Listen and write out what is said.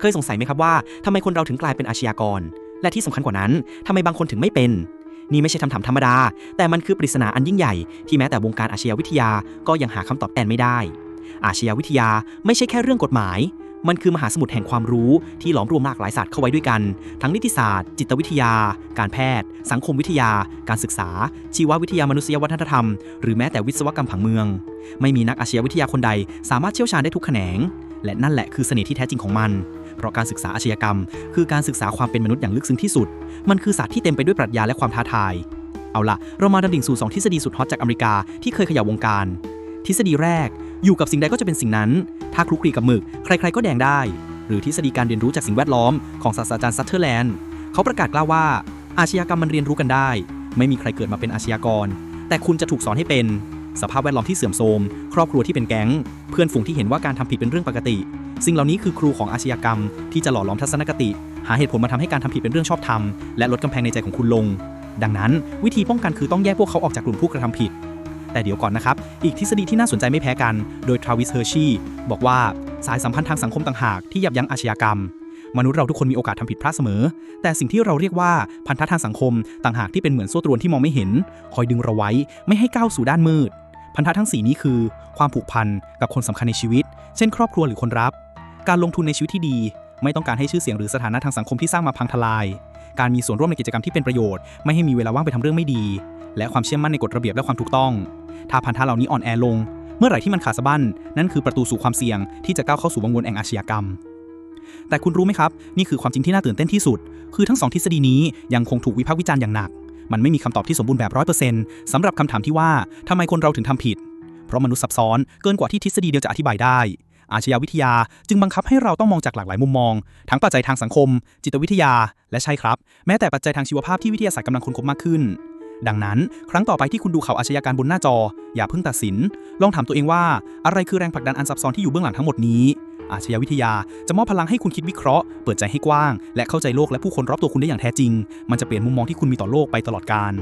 เคยสงสัยไหมครับว่าทำไมคนเราถึงกลายเป็นอาชญากร และที่สำคัญกว่านั้นทำไมบางคนถึงไม่เป็น นี่ไม่ใช่คำถามธรรมดา แต่มันคือปริศนาอันยิ่งใหญ่ที่แม้แต่วงการอาชญาวิทยาก็ยังหาคำตอบแทนไม่ได้ อาชญาวิทยาไม่ใช่แค่เรื่องกฎหมาย มันคือมหาสมุทรแห่งความรู้ที่หลอมรวมหลากหลายศาสตร์เข้าไว้ด้วยกัน ทั้งนิติศาสตร์ จิตวิทยา การแพทย์ สังคมวิทยา การศึกษา ชีววิทยามนุษยวัฒนธรรม หรือแม้แต่วิศวกรรมผังเมือง ไม่มีนักอาชญาวิทยาคนใด สามารถเชี่ยวชาญได้ทุกแขนง และนั่นแหละคือเสน่ห์ที่แท้จริงของมัน เพราะการศึกษาอาชญากรรม คือการศึกษาความเป็นมนุษย์อย่างลึกซึ้งที่สุด มันคือศาสตร์ที่เต็มไปด้วยปรัชญาและความท้าทาย เอาล่ะเรามาดำดิ่งสู่สองทฤษฎีสุดฮอตจากอเมริกาที่เคยขย่าวงการ ทฤษฎีแรก อยู่กับสิ่งใดก็จะเป็นสิ่งนั้น ถ้าคลุกคลีกับหมึก ใคร ๆ ก็แดงได้ หรือทฤษฎีการเรียนรู้จากสิ่งแวดล้อมของศาสตราจารย์ซัตเทอร์แลนด์เขาประกาศกล่าวว่า อาชญากรรมมันเรียนรู้กันได้ ไม่มีใครเกิดมาเป็นอาชญากร แต่คุณจะถูกสอนให้เป็น สภาพแวดล้อมที่เสื่อมโทรม ครอบครัวที่เป็นแก๊ง เพื่อนฝูงที่เห็นว่าการทำผิดเป็นเรื่องปกติ สิ่งเหล่านี้คือครูของอาชญากรรม ที่จะหล่อหลอมทัศนคติ หาเหตุผลมาทำให้การทำผิดเป็นเรื่องชอบธรรมและลดกำแพงในใจของคุณลง ดังนั้น วิธีป้องกันคือต้องแยกพวกเขาออกจากกลุ่มผู้กระทำผิด แต่เดี๋ยวก่อนนะครับ อีกทฤษฎีที่น่าสนใจไม่แพ้กัน โดยทราวิสเฮอร์ชีบอกว่าสายสัมพันธ์ทางสังคมต่างหากที่ยับยั้งอาชญากรรมมนุษย์เราทุกคนมีโอกาสทำผิดพลาดเสมอ แต่สิ่งที่เราเรียกว่าพันธะทางสังคม ต่างหากที่เป็นเหมือนโซ่ตรวนที่มองไม่เห็น คอยดึงเราไว้ ไม่ให้ก้าวสู่ด้านมืด พันธะทั้งสีนี้คือ ความผูกพันกับคนสำคัญในชีวิต เช่น ครอบครัวหรือคนรัก การลงทุนในชีวิตที่ดี ไม่ต้องการให้ชื่อเสียงหรือสถานะทางสังคมที่สร้างมาพังทลาย การมีส่วนร่วมในกิจกรรมที่เป็นประโยชน์ ไม่ให้มีเวลาว่างไปทำเรื่องไม่ดี และความเชื่อมั่นในกฎระเบียบและความถูกต้อง ถ้าพันธะเหล่านี้อ่อนแอลง เมื่อไหร่ที่มันขาดสะบั้นนั่นคือประตูสู่ความเสี่ยงที่จะก้าวเข้าสู่วงวนแห่งอาชญากรรม แต่คุณรู้ไหมครับ นี่คือความจริงที่น่าตื่นเต้นที่สุด คือทั้งสองทฤษฎีนี้ยังคงถูกวิพากษ์วิจารณ์อย่างหนัก มันไม่มีคำตอบที่สมบูรณ์แบบร้อยเปอร์เซ็นต์สำหรับคำถามที่ว่าทำไมคนเราถึงทำผิด เพราะมนุษย์ซับซ้อนเกินกว่าที่ทฤษฎีเดียวจะอธิบายได้ อาชญาวิทยาจึงบังคับให้เราต้องมองจากหลากหลายมุมมอง ทั้งปัจจัยทางสังคม จิตวิทยา และใช่ครับ แม้แต่ปัจจัยทางชีวภาพที่วิทยาศาสตร์กำลังค้นพบมากขึ้น ดังนั้น ครั้งต่อไปที่คุณดูข่าวอาชญากรรบนหน้าจอ อย่าเพิ่งตัดสิน ลองถามตัวเองว่าอะไรคือแรงผลักดันอันซับซ้อนที่อยู่เบื้องหลังทั้งหมดนี้ อาชญาวิทยา จะมอบพลังให้คุณคิดวิเคราะห์ เปิดใจให้กว้าง และเข้าใจโลกและผู้คนรอบตัวคุณได้อย่างแท้จริง มันจะเปลี่ยนมุมมองที่คุณมีต่อโลกไปตลอดกาล